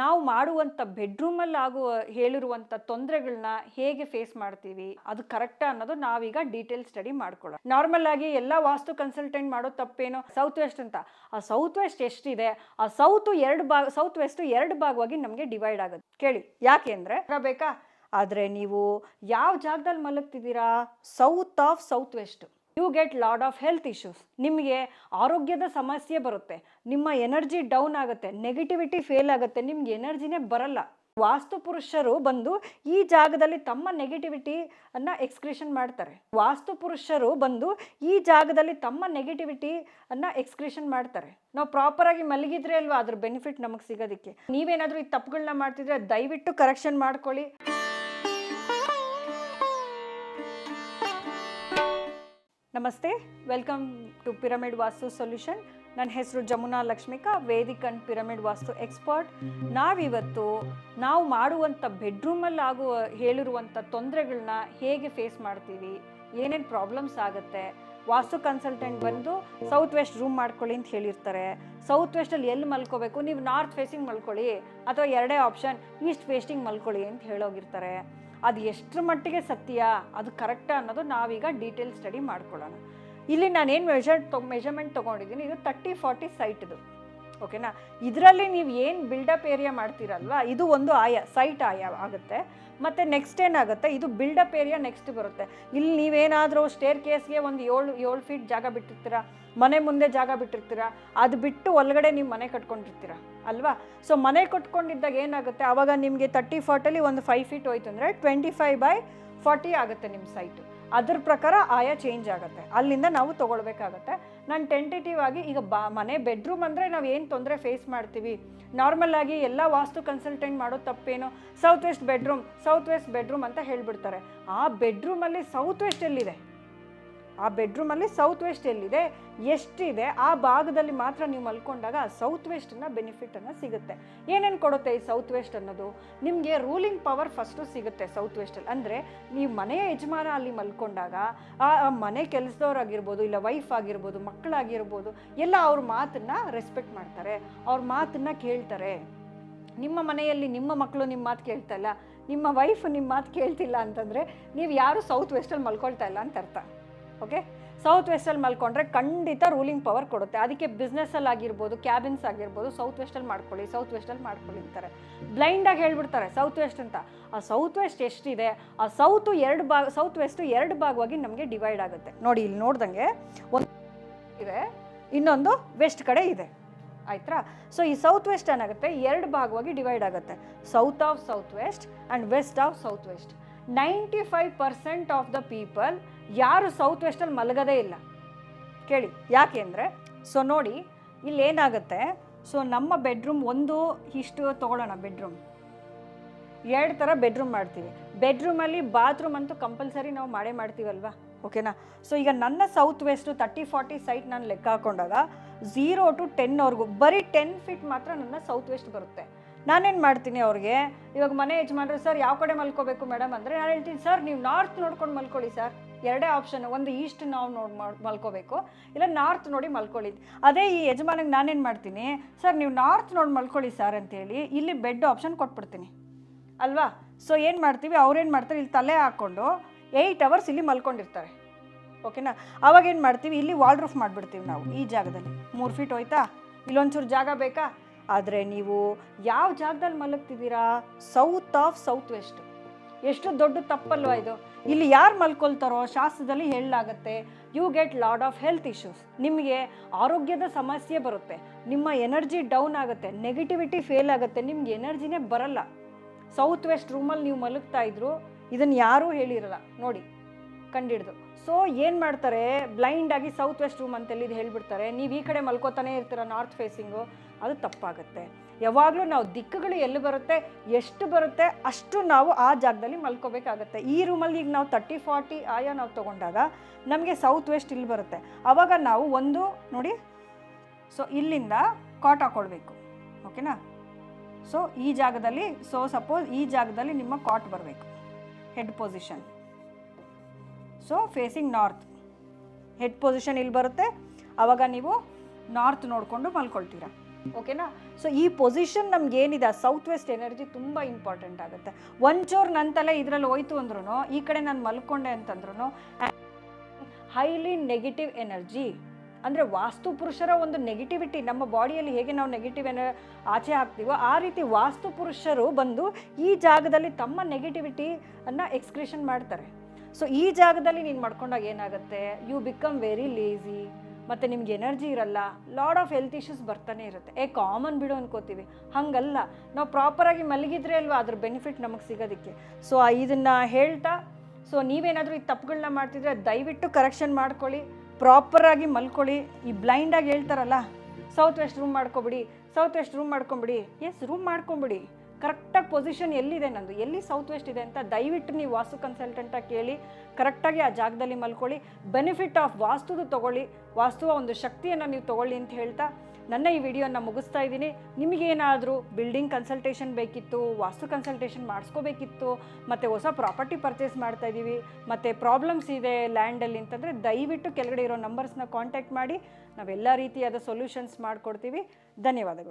ನಾವು ಮಾಡುವಂಥ ಬೆಡ್ರೂಮಲ್ಲಿ ಆಗುವ, ಹೇಳಿರುವಂಥ ತೊಂದರೆಗಳನ್ನ ಹೇಗೆ ಫೇಸ್ ಮಾಡ್ತೀವಿ, ಅದು ಕರೆಕ್ಟಾ ಅನ್ನೋದು ನಾವೀಗ ಡೀಟೇಲ್ ಸ್ಟಡಿ ಮಾಡ್ಕೊಳ್ಳೋಣ. ನಾರ್ಮಲ್ ಆಗಿ ಎಲ್ಲ ವಾಸ್ತು ಕನ್ಸಲ್ಟೆಂಟ್ ಮಾಡೋ ತಪ್ಪೇನು? ಸೌತ್ ವೆಸ್ಟ್ ಅಂತ. ಆ ಸೌತ್ ವೆಸ್ಟ್ ಎಷ್ಟಿದೆ? ಆ ಸೌತ್ ಎರಡು ಭಾಗ ಸೌತ್ ವೆಸ್ಟ್ ಎರಡು ಭಾಗವಾಗಿ ನಮಗೆ ಡಿವೈಡ್ ಆಗುತ್ತೆ. ಕೇಳಿ, ಯಾಕೆ ಅಂದರೆ? ಬೇಕಾ? ಆದರೆ ನೀವು ಯಾವ ಜಾಗದಲ್ಲಿ ಮಲಗ್ತಿದ್ದೀರಾ? South of south west you get lot of health issues ನಿಮಗೆ ಆರೋಗ್ಯದ ಸಮಸ್ಯೆ ಬರುತ್ತೆ. ನಿಮ್ಮ ಎನರ್ಜಿ ಡೌನ್ ಆಗುತ್ತೆ. ನೆಗೆಟಿವಿಟಿ ಫೇಲ್ ಆಗುತ್ತೆ. ನಿಮ್ಗೆ ಎನರ್ಜಿನೇ ಬರಲ್ಲ. ವಾಸ್ತು ಪುರುಷರು ಬಂದು ಈ ಜಾಗದಲ್ಲಿ ತಮ್ಮ ನೆಗೆಟಿವಿಟಿ ಅನ್ನ ಎಕ್ಸ್ಕ್ರಿಷನ್ ಮಾಡ್ತಾರೆ. ವಾಸ್ತು ಪುರುಷರು ಬಂದು ಈ ಜಾಗದಲ್ಲಿ ತಮ್ಮ ನೆಗೆಟಿವಿಟಿ ಅನ್ನ ಎಕ್ಸ್ಕ್ರಿಷನ್ ಮಾಡ್ತಾರೆ. ನಾವು ಪ್ರಾಪರ್ ಆಗಿ ಮಲಗಿದ್ರೆ ಅಲ್ವಾ? ಅದ್ರ ಬೆನಿಫಿಟ್ ನಮಗೆ ಸಿಗೋದಕ್ಕೆ. ನೀವೇನಾದ್ರೂ ಈ ತಪ್ಪುಗಳನ್ನ ಮಾಡ್ತಿದ್ರೆ ದಯವಿಟ್ಟು ಕರೆಕ್ಷನ್ ಮಾಡ್ಕೊಳ್ಳಿ. ನಮಸ್ತೆ. Welcome to pyramid vastu solution. ನನ್ನ ಹೆಸರು Jamuna Lakshmika, Vedic and pyramid vastu expert. ನಾವಿವತ್ತು ನಾವು ಮಾಡುವಂಥ ಬೆಡ್ರೂಮಲ್ಲಿ ಆಗುವ ಹೇಳಿರುವಂಥ ತೊಂದರೆಗಳನ್ನ ಹೇಗೆ ಫೇಸ್ ಮಾಡ್ತೀವಿ, ಏನೇನು ಪ್ರಾಬ್ಲಮ್ಸ್ ಆಗುತ್ತೆ, ವಾಸ್ತು ಕನ್ಸಲ್ಟೆಂಟ್ ಬಂದು ಸೌತ್ ವೆಸ್ಟ್ ರೂಮ್ ಮಾಡ್ಕೊಳ್ಳಿ ಅಂತ ಹೇಳಿರ್ತಾರೆ. ಸೌತ್ ವೆಸ್ಟಲ್ಲಿ ಎಲ್ಲಿ ಮಲ್ಕೋಬೇಕು? ನೀವು ನಾರ್ತ್ ಫೇಸಿಂಗ್ ಮಲ್ಕೊಳ್ಳಿ, ಅಥವಾ ಎರಡೇ ಆಪ್ಷನ್ ಈಸ್ಟ್ ಫೇಸ್ಟಿಂಗ್ ಮಲ್ಕೊಳ್ಳಿ ಅಂತ ಹೇಳೋಗಿರ್ತಾರೆ. ಅದು ಎಷ್ಟರ ಮಟ್ಟಿಗೆ ಸತ್ಯ, ಅದು ಕರೆಕ್ಟಾ ಅನ್ನೋದು ನಾವೀಗ ಡೀಟೇಲ್ ಸ್ಟಡಿ ಮಾಡ್ಕೊಳ್ಳೋಣ. ಇಲ್ಲಿ ನಾನೇನು ಮೆಷರ್ ತೊ ಮೆಷರ್ಮೆಂಟ್ ತೊಗೊಂಡಿದ್ದೀನಿ, ಇದು ತರ್ಟಿ ಫಾರ್ಟಿ ಸೈಟ್ದು ಓಕೆನಾ? ಇದರಲ್ಲಿ ನೀವು ಏನು ಬಿಲ್ಡಪ್ ಏರಿಯಾ ಮಾಡ್ತೀರಲ್ವಾ? ಇದು ಒಂದು ಆಯ ಸೈಟ್ ಆಯ ಆಗುತ್ತೆ. ಮತ್ತು ನೆಕ್ಸ್ಟ್ ಏನಾಗುತ್ತೆ? ಇದು ಬಿಲ್ಡಪ್ ಏರಿಯಾ ನೆಕ್ಸ್ಟ್ ಬರುತ್ತೆ. ಇಲ್ಲಿ ನೀವೇನಾದರೂ ಸ್ಟೇರ್ ಕೇಸ್ಗೆ ಒಂದು ಏಳು ಏಳು ಫೀಟ್ ಜಾಗ ಬಿಟ್ಟಿರ್ತೀರಾ? ಮನೆ ಮುಂದೆ ಜಾಗ ಬಿಟ್ಟಿರ್ತೀರಾ? ಅದು ಬಿಟ್ಟು ಒಳಗಡೆ ನೀವು ಮನೆ ಕಟ್ಕೊಂಡಿರ್ತೀರ? ಅಲ್ವಾ? ಸೊ ಮನೆ ಕಟ್ಕೊಂಡಿದ್ದಾಗ ಏನಾಗುತ್ತೆ? ಆವಾಗ ನಿಮಗೆ ತರ್ಟಿ ಫಾರ್ಟಲ್ಲಿ ಒಂದು ಫೈವ್ ಫೀಟ್ ಹೋಯ್ತು ಅಂದರೆ ಟ್ವೆಂಟಿ ಫೈವ್ ಬೈ ಫಾರ್ಟಿ ಆಗುತ್ತೆ ನಿಮ್ಮ ಸೈಟು ಅದ್ರ ಪ್ರಕಾರ ಆಯಾ ಚೇಂಜ್ ಆಗುತ್ತೆ. ಅಲ್ಲಿಂದ ನಾವು ತೊಗೊಳ್ಬೇಕಾಗತ್ತೆ. ನಾನು ಟೆಂಟೇಟಿವ್ ಆಗಿ ಈಗ ಬಾ, ಮನೆ ಬೆಡ್ರೂಮ್ ಅಂದರೆ ನಾವು ಏನು ತೊಂದರೆ ಫೇಸ್ ಮಾಡ್ತೀವಿ? ನಾರ್ಮಲ್ ಆಗಿ ಎಲ್ಲ ವಾಸ್ತು ಕನ್ಸಲ್ಟೆಂಟ್ ಮಾಡೋ ತಪ್ಪೇನು? South west bedroom south west bedroom ಅಂತ ಹೇಳ್ಬಿಡ್ತಾರೆ. ಆ ಬೆಡ್ರೂಮಲ್ಲಿ ಸೌತ್ ವೆಸ್ಟ್ ಎಲ್ಲಿದೆ? ಆ ಬೆಡ್ರೂಮಲ್ಲಿ ಸೌತ್ ವೆಸ್ಟ್ ಎಲ್ಲಿದೆ? ಎಷ್ಟಿದೆ? ಆ ಭಾಗದಲ್ಲಿ ಮಾತ್ರ ನೀವು ಮಲ್ಕೊಂಡಾಗ ಆ ಸೌತ್ ವೆಸ್ಟನ್ನ ಬೆನಿಫಿಟನ್ನು ಸಿಗುತ್ತೆ. ಏನೇನು ಕೊಡುತ್ತೆ ಈ ಸೌತ್ ವೆಸ್ಟ್ ಅನ್ನೋದು? ನಿಮಗೆ ರೂಲಿಂಗ್ ಪವರ್ ಫಸ್ಟು ಸಿಗುತ್ತೆ ಸೌತ್ ವೆಸ್ಟಲ್ಲಿ ಅಂದರೆ ನೀವು ಮನೆಯ ಯಜಮಾನ ಅಲ್ಲಿ ಮಲ್ಕೊಂಡಾಗ, ಆ ಮನೆ ಕೆಲಸದವ್ರಾಗಿರ್ಬೋದು ಇಲ್ಲ ವೈಫ್ ಆಗಿರ್ಬೋದು, ಮಕ್ಕಳಾಗಿರ್ಬೋದು, ಎಲ್ಲ ಅವ್ರ ಮಾತನ್ನ ರೆಸ್ಪೆಕ್ಟ್ ಮಾಡ್ತಾರೆ. ಅವ್ರ ಮಾತನ್ನ ಕೇಳ್ತಾರೆ. ನಿಮ್ಮ ಮನೆಯಲ್ಲಿ ನಿಮ್ಮ ಮಕ್ಕಳು ನಿಮ್ಮ ಮಾತು ಕೇಳ್ತಾ ಇಲ್ಲ. ನಿಮ್ಮ ವೈಫ್ ನಿಮ್ಮ ಮಾತು ಕೇಳ್ತಿಲ್ಲ ಅಂತಂದರೆ, ನೀವು ಯಾರು ಸೌತ್ ವೆಸ್ಟಲ್ಲಿ ಮಲ್ಕೊಳ್ತಾ ಇಲ್ಲ ಅಂತ ಅರ್ಥ. ಓಕೆ? ಸೌತ್ ವೆಸ್ಟಲ್ಲಿ ಮಲ್ಕೊಂಡ್ರೆ ಖಂಡಿತ ರೂಲಿಂಗ್ ಪವರ್ ಕೊಡುತ್ತೆ. ಅದಕ್ಕೆ ಬಿಸ್ನೆಸ್ಸಲ್ಲಿ ಆಗಿರ್ಬೋದು ಕ್ಯಾಬಿನ್ಸ್ ಆಗಿರ್ಬೋದು ಸೌತ್ ವೆಸ್ಟಲ್ಲಿ ಮಾಡ್ಕೊಳ್ಳಿ ಸೌತ್ ವೆಸ್ಟಲ್ಲಿ ಮಾಡ್ಕೊಳ್ಳಿ ಅಂತಾರೆ. ಬ್ಲೈಂಡಾಗಿ ಹೇಳ್ಬಿಡ್ತಾರೆ ಸೌತ್ ವೆಸ್ಟ್ ಅಂತ. ಆ ಸೌತ್ ವೆಸ್ಟ್ ಎಷ್ಟಿದೆ? ಆ ಸೌತು ಎರಡು ಭಾಗ ಸೌತ್ ವೆಸ್ಟು ಎರಡು ಭಾಗವಾಗಿ ನಮಗೆ ಡಿವೈಡ್ ಆಗುತ್ತೆ. ನೋಡಿ, ಇಲ್ಲಿ ನೋಡ್ದಂಗೆ ಒಂದು ಇದೆ, ಇನ್ನೊಂದು ವೆಸ್ಟ್ ಕಡೆ ಇದೆ. ಆಯ್ತಾ ಸೊ ಈ ಸೌತ್ ವೆಸ್ಟ್ ಏನಾಗುತ್ತೆ? ಎರಡು ಭಾಗವಾಗಿ ಡಿವೈಡ್ ಆಗುತ್ತೆ. South of south west and west of south west ninety five percent of the people ಯಾರು ಸೌತ್ ವೆಸ್ಟಲ್ಲಿ ಮಲಗದೇ ಇಲ್ಲ. ಕೇಳಿ, ಯಾಕೆ ಅಂದರೆ ಸೊ ನೋಡಿ, ಇಲ್ಲಿ ಏನಾಗುತ್ತೆ ಸೊ ನಮ್ಮ ಬೆಡ್ರೂಮ್ ಒಂದು ಇಷ್ಟು ತೊಗೊಳ್ಳೋಣ ಬೆಡ್ರೂಮ್ ಎರಡು ಥರ ಬೆಡ್ರೂಮ್ ಮಾಡ್ತೀವಿ. ಬೆಡ್ರೂಮಲ್ಲಿ ಬಾತ್ರೂಮ್ ಅಂತೂ ಕಂಪಲ್ಸರಿ ನಾವು ಮಾಡೇ ಮಾಡ್ತೀವಲ್ವಾ? ಓಕೆನಾ ಸೊ ಈಗ ನನ್ನ south west thirty forty site ನಾನು ಲೆಕ್ಕ ಹಾಕೊಂಡಾಗ ಝೀರೋ ಟು ಟೆನ್ವರೆಗೂ ಬರೀ ಟೆನ್ ಫೀಟ್ ಮಾತ್ರ ನನ್ನ ಸೌತ್ ವೆಸ್ಟ್ ಬರುತ್ತೆ. ನಾನೇನು ಮಾಡ್ತೀನಿ ಅವ್ರಿಗೆ? ಇವಾಗ ಮನೆ ಯಜಮಾನ್ರು, ಸರ್, ಯಾವ ಕಡೆ ಮಲ್ಕೋಬೇಕು ಮೇಡಮ್? ಅಂದರೆ ನಾನು ಹೇಳ್ತೀನಿ, ಸರ್, ನೀವು ನಾರ್ತ್ ನೋಡ್ಕೊಂಡು ಮಲ್ಕೊಳ್ಳಿ, ಸರ್. ಎರಡೇ ಆಪ್ಷನ್, ಒಂದು ಈಸ್ಟ್ ನಾವು ನೋಡಿ ಮಲ್ಕೋಬೇಕು, ಇಲ್ಲ ನಾರ್ತ್ ನೋಡಿ ಮಲ್ಕೊಳ್ಳಿ. ಅದೇ ಈ ಯಜಮಾನಿಗೆ ನಾನೇನು ಮಾಡ್ತೀನಿ, ಸರ್, ನೀವು ನಾರ್ತ್ ನೋಡಿ ಮಲ್ಕೊಳ್ಳಿ, ಸರ್, ಅಂತೇಳಿ ಇಲ್ಲಿ ಬೆಡ್ ಆಪ್ಷನ್ ಕೊಟ್ಬಿಡ್ತೀನಿ. ಅಲ್ವಾ? ಸೊ ಏನು ಮಾಡ್ತೀವಿ, ಅವ್ರೇನು ಮಾಡ್ತಾರೆ, ಇಲ್ಲಿ ತಲೆ ಹಾಕ್ಕೊಂಡು ಏಯ್ಟ್ ಅವರ್ಸ್ ಇಲ್ಲಿ ಮಲ್ಕೊಂಡಿರ್ತಾರೆ. ಓಕೆನಾ? ಅವಾಗ ಏನು ಮಾಡ್ತೀವಿ, ಇಲ್ಲಿ ವಾಲ್ ರೂಫ್ ಮಾಡಿಬಿಡ್ತೀವಿ ನಾವು, ಈ ಜಾಗದಲ್ಲಿ. ಮೂರು ಫೀಟ್ ಹೋಯ್ತಾ? ಇಲ್ಲೊಂಚೂರು ಜಾಗ ಬೇಕಾ? ಆದರೆ ನೀವು ಯಾವ ಜಾಗದಲ್ಲಿ ಮಲಗ್ತಿದ್ದೀರಾ? ಸೌತ್ ಆಫ್ ಸೌತ್ ವೆಸ್ಟ್ ಎಷ್ಟು ದೊಡ್ಡ ತಪ್ಪಲ್ವಾ ಇದು? ಇಲ್ಲಿ ಯಾರು ಮಲ್ಕೊಳ್ತಾರೋ ಶಾಸ್ತ್ರದಲ್ಲಿ ಹೇಳಲಾಗತ್ತೆ you get lot of health issues ನಿಮಗೆ ಆರೋಗ್ಯದ ಸಮಸ್ಯೆ ಬರುತ್ತೆ, ನಿಮ್ಮ ಎನರ್ಜಿ ಡೌನ್ ಆಗುತ್ತೆ ನೆಗೆಟಿವಿಟಿ ಫೇಲ್ ಆಗುತ್ತೆ, ನಿಮ್ಗೆ ಎನರ್ಜಿನೇ ಬರಲ್ಲ. ಸೌತ್ ವೆಸ್ಟ್ ರೂಮಲ್ಲಿ ನೀವು ಮಲಗ್ತಾ ಇದ್ರು ಇದನ್ನು ಯಾರೂ ಹೇಳಿರಲ್ಲ. ನೋಡಿ, ಕಂಡಿಡ್ದು. ಸೊ ಏನು ಮಾಡ್ತಾರೆ? ಬ್ಲೈಂಡ್ ಆಗಿ ಸೌತ್ ವೆಸ್ಟ್ ರೂಮ್ ಅಂತೇಳಿ ಇದು ಹೇಳ್ಬಿಡ್ತಾರೆ. ನೀವು ಈ ಕಡೆ ಮಲ್ಕೋತಾನೆ ಇರ್ತೀರ ನಾರ್ತ್ ಫೇಸಿಂಗು ಅದು ತಪ್ಪಾಗುತ್ತೆ. ಯಾವಾಗಲೂ ನಾವು ದಿಕ್ಕುಗಳು ಎಲ್ಲಿ ಬರುತ್ತೆ, ಎಷ್ಟು ಬರುತ್ತೆ, ಅಷ್ಟು ನಾವು ಆ ಜಾಗದಲ್ಲಿ ಮಲ್ಕೋಬೇಕಾಗತ್ತೆ. ಈ ರೂಮಲ್ಲಿ ಈಗ ನಾವು ತರ್ಟಿ ಫಾರ್ಟಿ ಆಯಾ ನಾವು ತೊಗೊಂಡಾಗ ನಮಗೆ ಸೌತ್ ವೆಸ್ಟ್ ಇಲ್ಲಿ ಬರುತ್ತೆ. ಆವಾಗ ನಾವು ಒಂದು ನೋಡಿ ಸೊ ಇಲ್ಲಿಂದ ಕಾಟ್ ಹಾಕ್ಕೊಳ್ಬೇಕು ಓಕೆನಾ? ಸೊ ಈ ಜಾಗದಲ್ಲಿ ಸೊ ಸಪೋಸ್ ಈ ಜಾಗದಲ್ಲಿ ನಿಮ್ಮ ಕಾಟ್ ಬರಬೇಕು. Head position so facing north head position ಇಲ್ಲಿ ಬರುತ್ತೆ. ಆವಾಗ ನೀವು ನಾರ್ತ್ ನೋಡಿಕೊಂಡು ಮಲ್ಕೊಳ್ತೀರ. ಓಕೆನಾ ಸೊ ಈ ಪೊಸಿಷನ್ ನಮ್ಗೆ ಏನಿದೆ? ಸೌತ್ ವೆಸ್ಟ್ ಎನರ್ಜಿ ತುಂಬ ಇಂಪಾರ್ಟೆಂಟ್ ಆಗುತ್ತೆ. ಒಂಚೂರು ನನ್ನ ತಲೆ ಇದರಲ್ಲಿ ಹೋಯ್ತು ಅಂದ್ರೂ ಈ ಕಡೆ ನಾನು ಮಲ್ಕೊಂಡೆ ಅಂತಂದ್ರೂ ಹೈಲಿ ನೆಗೆಟಿವ್ ಎನರ್ಜಿ ಅಂದರೆ ವಾಸ್ತು ಪುರುಷರ ಒಂದು ನೆಗೆಟಿವಿಟಿ ನಮ್ಮ ಬಾಡಿಯಲ್ಲಿ ಹೇಗೆ ನಾವು ನೆಗೆಟಿವ್ ಎನ ಆಚೆ ಹಾಕ್ತೀವೋ, ಆ ರೀತಿ ವಾಸ್ತು ಪುರುಷರು ಬಂದು ಈ ಜಾಗದಲ್ಲಿ ತಮ್ಮ ನೆಗೆಟಿವಿಟಿಯನ್ನು ಎಕ್ಸ್ಕ್ರಿಷನ್ ಮಾಡ್ತಾರೆ. ಸೊ ಈ ಜಾಗದಲ್ಲಿ ನೀನು ಮಾಡ್ಕೊಂಡಾಗ ಏನಾಗುತ್ತೆ? ಯು ಬಿಕಮ್ ವೆರಿ ಲೇಝಿ ಮತ್ತು ನಿಮ್ಗೆ ಎನರ್ಜಿ ಇರಲ್ಲ ಲಾಡ್ ಆಫ್ ಹೆಲ್ತ್ ಇಶ್ಯೂಸ್ ಬರ್ತಾನೆ ಇರುತ್ತೆ. ಏ ಕಾಮನ್ ಬಿಡು ಅನ್ಕೋತೀವಿ. ಹಾಗಲ್ಲ. ನಾವು ಪ್ರಾಪರಾಗಿ ಮಲಗಿದ್ರೆ ಅಲ್ವಾ ಅದ್ರ ಬೆನಿಫಿಟ್ ನಮಗೆ ಸಿಗೋದಕ್ಕೆ. ಸೊ ಇದನ್ನು ಹೇಳ್ತಾ ಸೊ ನೀವೇನಾದರೂ ಈ ತಪ್ಪುಗಳನ್ನ ಮಾಡ್ತಿದ್ರೆ ದಯವಿಟ್ಟು ಕರೆಕ್ಷನ್ ಮಾಡ್ಕೊಳ್ಳಿ ಪ್ರಾಪರಾಗಿ ಮಲ್ಕೊಳ್ಳಿ. ಈ ಬ್ಲೈಂಡಾಗಿ ಹೇಳ್ತಾರಲ್ಲ ಸೌತ್ ವೆಸ್ಟ್ ರೂಮ್ ಮಾಡ್ಕೊಬಿಡಿ ಸೌತ್ ವೆಸ್ಟ್ ರೂಮ್ ಮಾಡ್ಕೊಂಬಿಡಿ. ಎಸ್ ರೂಮ್ ಮಾಡ್ಕೊಂಬಿಡಿ. ಕರೆಕ್ಟಾಗಿ ಪೊಸಿಷನ್ ಎಲ್ಲಿದೆ ನಂದು? ಎಲ್ಲಿ ಸೌತ್ ವೆಸ್ಟ್ ಇದೆ ಅಂತ ದಯವಿಟ್ಟು ನೀವು ವಾಸ್ತು ಕನ್ಸಲ್ಟೆಂಟಾಗಿ ಕೇಳಿ ಕರೆಕ್ಟಾಗಿ ಆ ಜಾಗದಲ್ಲಿ ಮಲ್ಕೊಳ್ಳಿ ಬೆನಿಫಿಟ್ ಆಫ್ ವಾಸ್ತುದು ತೊಗೊಳ್ಳಿ, ವಾಸ್ತುವ ಒಂದು ಶಕ್ತಿಯನ್ನು ನೀವು ತೊಗೊಳ್ಳಿ ಅಂತ ಹೇಳ್ತಾ ನನ್ನ ಈ ವಿಡಿಯೋನ ಮುಗಿಸ್ತಾ ಇದ್ದೀನಿ. ನಿಮಗೇನಾದರೂ ಬಿಲ್ಡಿಂಗ್ ಕನ್ಸಲ್ಟೇಷನ್ ಬೇಕಿತ್ತು, ವಾಸ್ತು ಕನ್ಸಲ್ಟೇಷನ್ ಮಾಡಿಸ್ಕೋಬೇಕಿತ್ತು, ಮತ್ತು ಹೊಸ ಪ್ರಾಪರ್ಟಿ ಪರ್ಚೇಸ್ ಮಾಡ್ತಾ ಇದ್ದೀವಿ ಮತ್ತು ಪ್ರಾಬ್ಲಮ್ಸ್ ಇದೆ ಲ್ಯಾಂಡಲ್ಲಿ ಅಂತಂದರೆ ದಯವಿಟ್ಟು ಕೆಳಗಡೆ ಇರೋ ನಂಬರ್ಸ್ನ ಕಾಂಟ್ಯಾಕ್ಟ್ ಮಾಡಿ, ನಾವೆಲ್ಲ ರೀತಿಯಾದ ಸೊಲ್ಯೂಷನ್ಸ್ ಮಾಡಿಕೊಡ್ತೀವಿ. ಧನ್ಯವಾದಗಳು.